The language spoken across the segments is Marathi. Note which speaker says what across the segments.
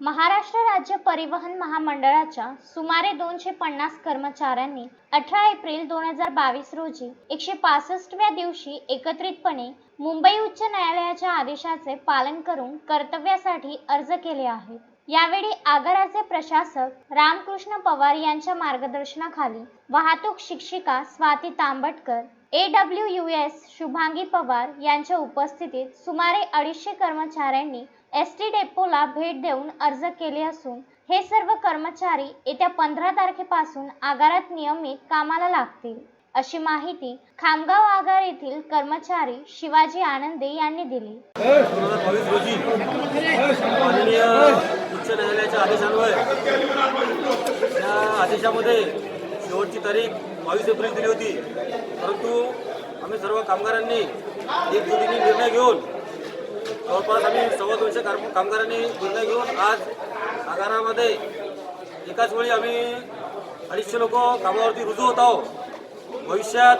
Speaker 1: महाराष्ट्र राज्य परिवहन महामंडळाच्या सुमारे दोनशे पन्नास कर्मचाऱ्यांनी अठरा एप्रिल दोन हजार बावीस रोजी एकशे पासष्टव्या दिवशी एकत्रितपणे मुंबई उच्च न्यायालयाच्या आदेशाचे पालन करून कर्तव्यासाठी अर्ज केले आहेत. यावेळी आगाराचे प्रशासक रामकृष्ण पवार यांच्या मार्गदर्शनाखाली वाहतूक शिक्षिका Swati Tambatkar A W U S Shubhangi Pawar यांच्या उपस्थितीत सुमारे अडीचशे कर्मचाऱ्यांनी एस टी डेपोला भेट देऊन अर्ज केले असून हे सर्व कर्मचारी येत्या पंधरा तारखेपासून आगारात नियमित कामाला लागतील. अशी माहिती खामगाव आगार येथील कर्मचारी शिवाजी आनंदे यांनी दिली.
Speaker 2: उच्च न्यायालयाच्या आदेशान्वये त्या आदेशामध्ये शेवटची तारीख बावीस एप्रिल दिली होती. परंतु आम्ही सर्व कामगारांनी एकजुटीने निर्णय घेऊन जवळपास आम्ही सव्वा दोनशे काम कामगारांनी निर्णय घेऊन आज आगारामध्ये एकाच वेळी आम्ही अडीचशे लोक कामावरती रुजू होत आहोत. भविष्यात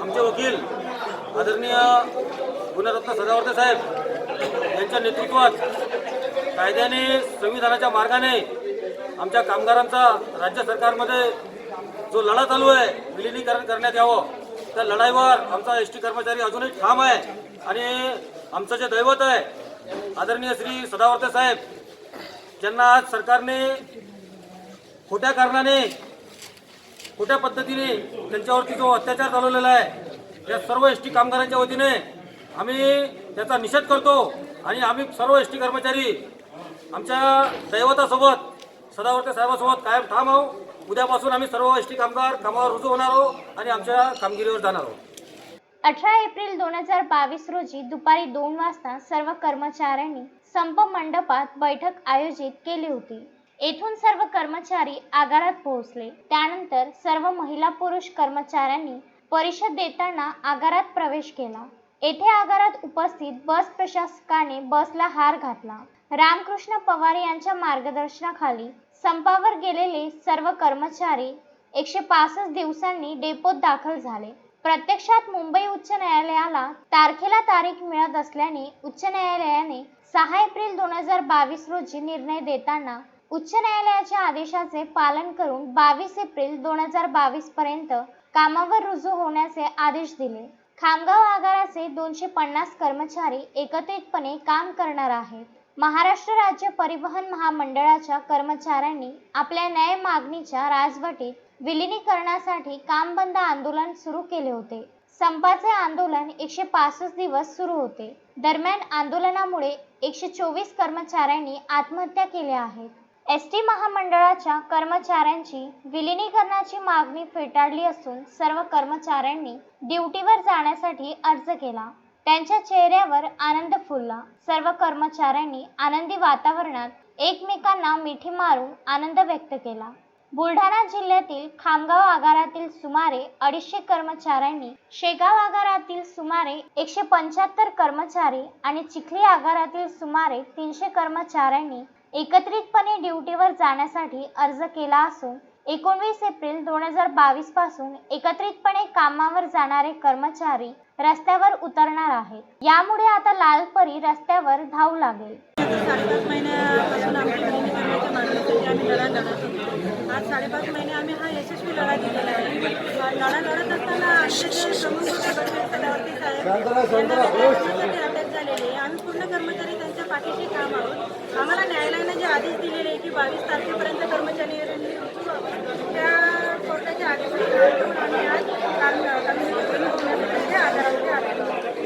Speaker 2: आमचे वकील आदरणीय गुणरत्न सदावर्ते साहेब यांच्या नेतृत्वात कायद्याने संविधानाच्या मार्गाने आमच्या कामगारांचा राज्य सरकारमध्ये जो लढा चालू आहे विलिनीकरण करण्यात यावं. त्या लढाईवर आमचा एस टी कर्मचारी अजूनही ठाम आहे आणि आमचं जे दैवत आहे आदरणीय श्री सदावर्ते साहेब ज्यांना आज सरकारने खोट्या कारणाने खोट्या पद्धतीने त्यांच्यावरती जो अत्याचार चालवलेला आहे या सर्व एस टी कामगारांच्या वतीने आम्ही त्याचा निषेध करतो आणि आम्ही सर्व एस टी कर्मचारी आमच्या दैवतासोबत सदावर्ते साहेबासोबत कायम ठाम आहोत. उद्यापासून आम्ही सर्व एस टी कामगार कामावर रुजू होणार आहोत आणि आमच्या कामगिरीवर जाणार आहोत.
Speaker 1: अठरा एप्रिल दोन हजार बावीस रोजी दुपारी दोन वाजता सर्व कर्मचाऱ्यांनी संप मंडपात बैठक आयोजित केली होती. येथून सर्व कर्मचारी आगारात पोहोचले. त्यानंतर सर्व महिला पुरुष कर्मचाऱ्यांनी परिषद देताना आगारात प्रवेश केला. येथे आगारात उपस्थित बस प्रशासकाने बसला हार घातला. रामकृष्ण पवार यांच्या मार्गदर्शनाखाली संपावर गेलेले सर्व कर्मचारी एकशे पासष्ट दिवसांनी डेपोत दाखल झाले. प्रत्यक्षात मुंबई उच्च न्यायालयाला तारखेला तारीख मिळत असल्याने उच्च न्यायालयाने सहा एप्रिल दोन हजार बावीस रोजी निर्णय देताना उच्च न्यायालयाच्या आदेशाचे पालन करून बावीस एप्रिल दोन हजार बावीस पर्यंत कामावर रुजू होण्याचे आदेश दिले. खामगाव आगाराचे दोनशे पन्नास कर्मचारी एकत्रितपणे काम करणार आहेत. महाराष्ट्र राज्य परिवहन महामंडळाच्या कर्मचाऱ्यांनी आपल्या न्याय मागणीच्या राजवटीत विलिनीकरणासाठी काम बंद आंदोलन सुरू केले होते. संपाचे आंदोलन एकशे पासष्ट दिवस सुरू होते. दरम्यान आंदोलनामुळे एकशे चोवीस कर्मचाऱ्यांनी आत्महत्या केल्या आहेत. एस टी महामंडळाच्या कर्मचाऱ्यांची विलिनीकरणाची मागणी फेटाळली असून सर्व कर्मचाऱ्यांनी ड्युटीवर जाण्यासाठी अर्ज केला. त्यांच्या चेहऱ्यावर आनंद फुलला. सर्व कर्मचाऱ्यांनी आनंदी वातावरणात एकमेकांना मिठी मारून आनंद व्यक्त केला. बुलढाणा जिल्ह्यातील खामगाव आगारातील सुमारे अडीचशे कर्मचाऱ्यांनी शेगाव आगारातील सुमारे एकशे पंच्याहत्तर कर्मचारी आणि चिखली आगारातील सुमारे तीनशे कर्मचाऱ्यांनी एकत्रितपणे ड्युटीवर जाण्यासाठी अर्ज केला असून एकोणवीस एप्रिल दोन हजार बावीसपासून एकत्रितपणे कामावर जाणारे कर्मचारी रस्त्यावर उतरणार आहेत. यामुळे आता लालपरी रस्त्यावर धावू लागेल.
Speaker 3: साडेपाच महिन्यापासून आमची विलिनीकरणाच्या मागणीसाठी आम्ही लढा लढत होतो. आज साडेपाच महिने आम्ही हा यशस्वी लढा दिलेला आहे. लढा लढत असताना आमचे जे प्रमुख होते बळवंत सदावर्ते साहेब. यांना वेगळ्या अटक झालेली आहे. आम्ही पूर्ण कर्मचारी त्यांच्या पाठीशी काम आहोत. आम्हाला न्यायालयाने जे आदेश दिलेले आहे की बावीस तारखेपर्यंत कर्मचारी रुजू व्हावं त्या कोर्टाच्या आदेशाला घेऊन आम्ही आज काम कम्युनिटी होण्यासाठी आधारावरती आलेलो आहोत